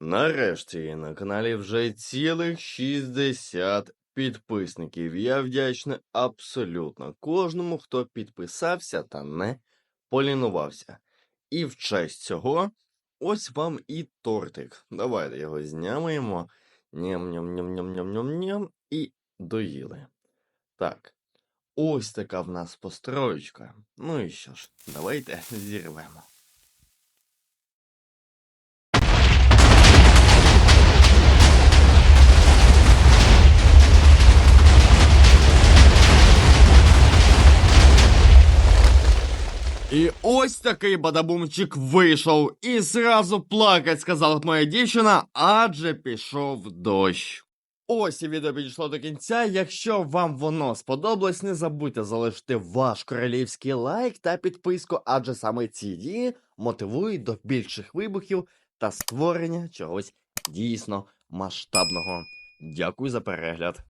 Нарешті на каналі вже цілих 60 підписників. Я вдячний абсолютно кожному, хто підписався та не полінувався. І в честь цього ось вам і тортик. Давайте його знямаємо. Ням-ням-ням-ням-ням-ням-ням. І доїли. Так. Ось така в нас построєчка. Ну і що ж, давайте зірвемо. І ось такий бадабумчик вийшов, і зразу плакать, сказала моя дівчина, адже пішов дощ. Ось і відео підійшло до кінця. Якщо вам воно сподобалось, не забудьте залишити ваш королівський лайк та підписку, адже саме ці дії мотивують до більших вибухів та створення чогось дійсно масштабного. Дякую за перегляд.